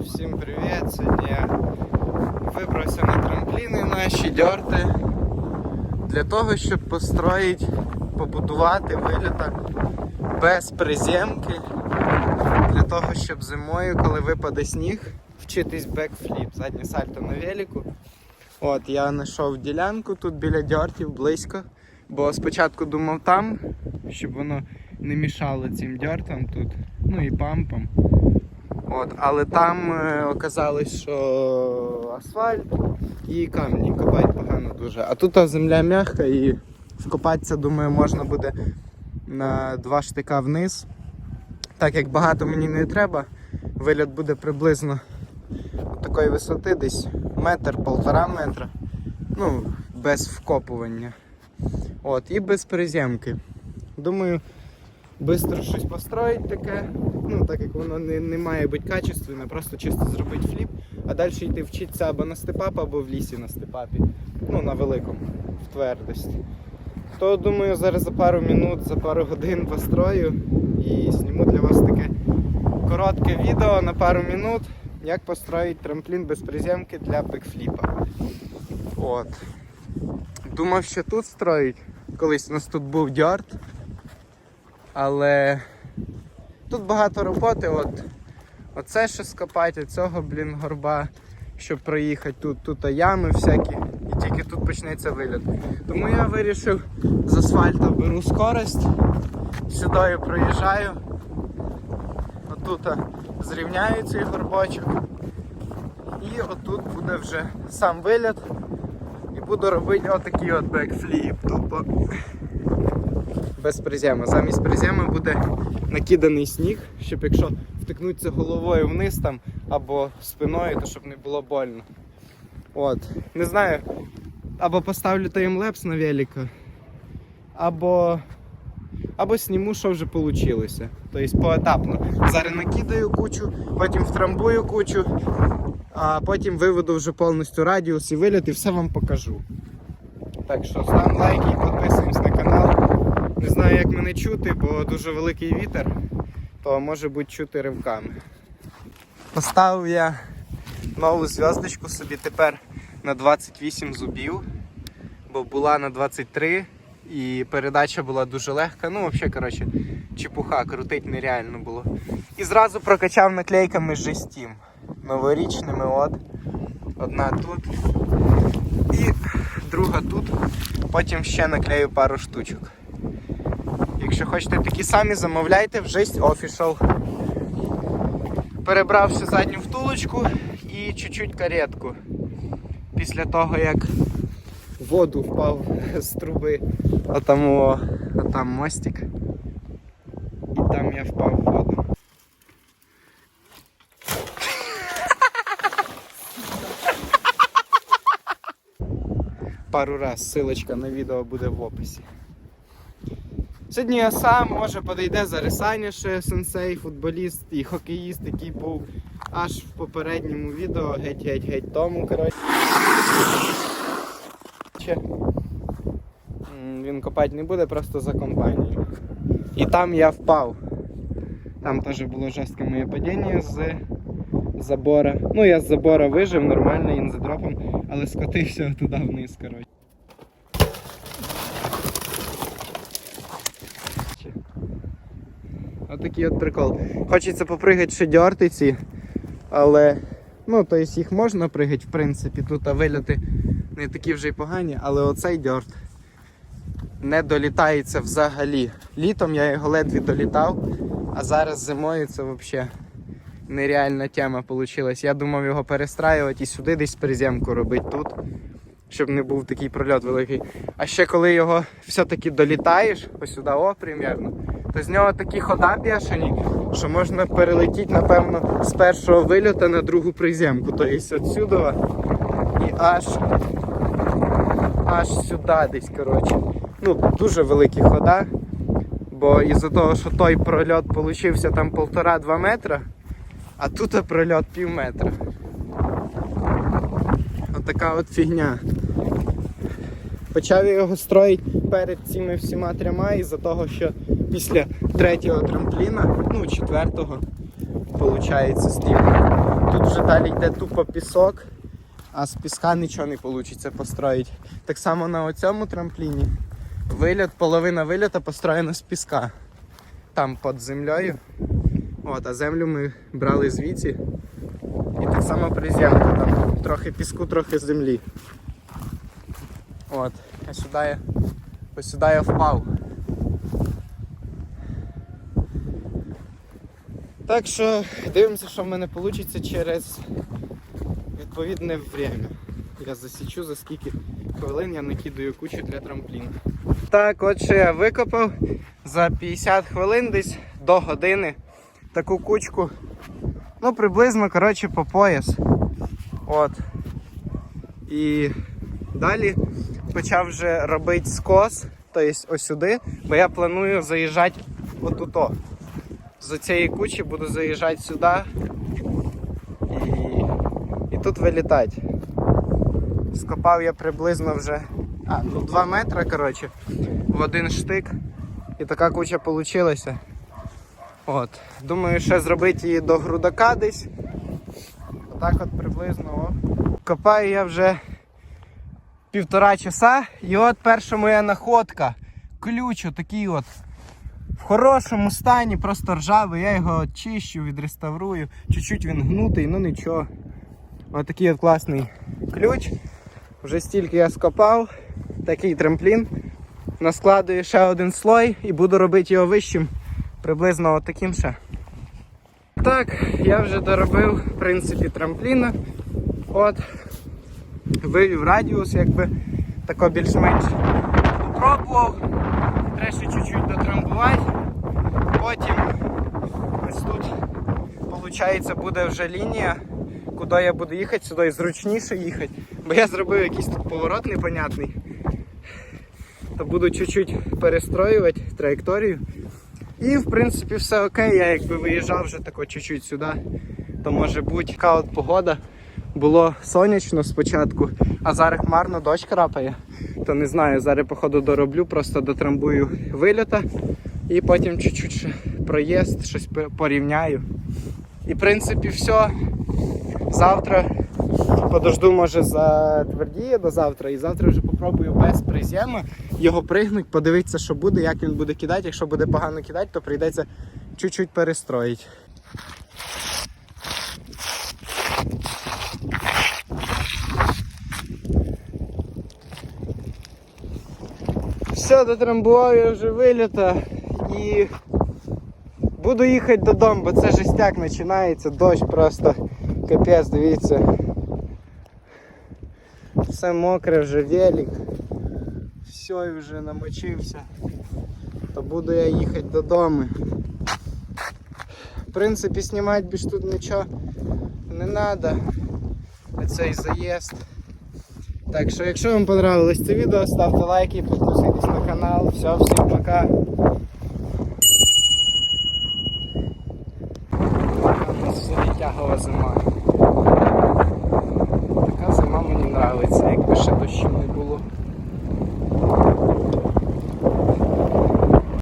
всім привіт! Сьогодні я вибрався на трампліни наші дьорти для того, щоб построїти, побудувати виліта без приземки, для того, щоб зимою, коли випаде сніг, вчитись бекфліп, заднє сальто на велику. От, я знайшов ділянку тут біля дьортів близько, бо спочатку думав там, щоб воно не мішало цим дьортам тут, ну і пампам. От, але там е, оказалось, що асфальт і камні копати погано дуже. А тут земля м'яка і вкопатися, думаю, можна буде на два штика вниз. Так як багато мені не треба, виліт буде приблизно такої висоти, десь метр-полтора метра. Ну, без вкопування. От, і без приземки. Думаю, швидко щось построїть таке. Ну, так як воно не, не має бути качественне, просто чисто зробити фліп, а далі йти вчитися або на степапі, або в лісі на степапі. Ну, на великому, в твердості. То думаю, зараз за пару минут, за пару годин построю і зніму для вас таке коротке відео на пару минут, як построїть трамплін без приземки для бекфліпа. От. Думав, що тут строїть. Колись у нас тут був дьорт. Але тут багато роботи. От, оце ще скопати, цього, блін, горба, щоб проїхати тут, тут ями всякі. І тільки тут почнеться виліт. Тому я вирішив з асфальту беру скорость, сюди проїжджаю. Отут зрівняю цей горбочок. І отут буде вже сам виліт. І буду робити отакий от бекфліп. Тупо без приземи. Замість приземи буде накиданий сніг, щоб якщо втикнутися головою вниз там або спиною, то щоб не було больно. От. Не знаю. Або поставлю таймлепс на велика, або або сніму, що вже вийшло. Тобто поетапно. Зараз накидаю кучу, потім втрамбую кучу, а потім виведу вже повністю радіус і виліт і все вам покажу. Так що став лайк і підписуємось на. Не знаю, як мене чути, бо дуже великий вітер, то може бути чути ривками. Поставив я нову зв'язочку собі тепер на 28 зубів, бо була на 23 і передача була дуже легка. Ну, взагалі, коротше, чепуха, крутить нереально було. І зразу прокачав наклейками жестім. Новорічними, от. Одна тут і друга тут. Потім ще наклею пару штучок. Якщо хочете такі самі, замовляйте в Жесть Official. Перебравши задню втулочку і чуть-чуть каретку. Після того як воду впав з труби, отам, о, отам мостик. І там я впав в воду. Пару раз ссылочка на відео буде в описі. Сьогодні я сам, може подійде зараз Саня сенсей, футболіст і хокеїст, який був аж в попередньому відео, геть-геть-геть тому, коротше. Він копати не буде, просто за компанію. І там я впав. Там теж було жорстке моє падіння з забора. Ну, я з забора вижив, нормально, інзадропом, але скотився туди вниз, коротше. Отакий от прикол. Хочеться попригати ще дьортиці, але ну, тобто їх можна пригати, в принципі, тут а виліти не такі вже й погані, але оцей дьорт не долітається взагалі. Літом я його ледве долітав, а зараз зимою це взагалі нереальна тема вийшла. Я думав його перестраювати і сюди десь приземку робити тут, щоб не був такий прольот великий. А ще коли його все-таки долітаєш, ось сюди, о, примірно, то з нього такі хода бешені, що можна перелетіти, напевно, з першого вильоту на другу приземку. Тобто відсюди і аж аж сюди десь, коротше. Ну, дуже великі хода. Бо із-за того, що той прольот получився там полтора-два метра, а тут прольот пів метра. Отака от фігня. Почав його строїти перед цими всіма трьома із-за того, що після третього трампліна, ну четвертого, виходить, слів. Тут далі йде тупо пісок, а з піска нічого не вийде построїти. Так само на оцьому трампліні вильот, половина вильота построєна з піска. Там під землею. От, а землю ми брали звідси. І так само приземку, там трохи піску, трохи землі. От, а сюди я, ось сюди я впав. Так що дивимося, що в мене вийде через відповідне время. Я засічу за скільки хвилин я накидаю кучу для трампліну. Так, от що я викопав за 50 хвилин десь до години таку кучку. Ну, приблизно, коротше, по пояс. От. І далі почав вже робити скос, тобто ось сюди, бо я планую заїжджати отуто. З цієї кучі буду заїжджати сюди і, і тут вилітати. Скопав я приблизно вже а, ну, 2 метри коротше, в один штик. І така куча вийшла. От. Думаю, ще зробити її до грудака десь. Отак от приблизно. О. Копаю я вже півтора часа. І от перша моя находка. Ключ отакий от. В хорошому стані, просто ржавий, я його очищу, відреставрую. Чуть-чуть він гнутий, ну нічого. Отакий от класний ключ. Вже стільки я скопав, такий трамплін. Наскладую ще один слой і буду робити його вищим, приблизно отаким ще. Так, я вже доробив в принципі трампліна. От, вивів радіус, якби тако більш-менш попробував. Треба ще чуть-чуть дотрамбувати. Потім ось тут виходить буде вже лінія, куди я буду їхати, сюди зручніше їхати. Бо я зробив якийсь тут поворот непонятний. То буду чуть-чуть перестроювати траєкторію. І в принципі все окей, я якби виїжджав вже тако чуть-чуть сюди, то може бути така от погода. Було сонячно спочатку, а зараз хмарно дощ крапає. То не знаю, зараз походу дороблю, просто дотрамбую вильота і потім чуть-чуть проїзд, щось порівняю. І в принципі все. Завтра подожду, може, затвердіє до завтра, і завтра вже попробую без призема його пригнуть, подивитися, що буде, як він буде кидати. Якщо буде погано кидати, то прийдеться чуть-чуть перестроїти. Все, дотрамбував я вже виліта і буду їхати додому, бо це жестяк починається, дощ просто капець, дивіться. Все мокре вже велик. Все і вже намочився. То буду я їхати додому. В принципі, знімати більш тут нічого не треба. Цей заїзд. Так що, якщо вам понравилось це відео, ставте лайки, підписуйтесь на канал. Все, всім пока. Нас вже тягова зима.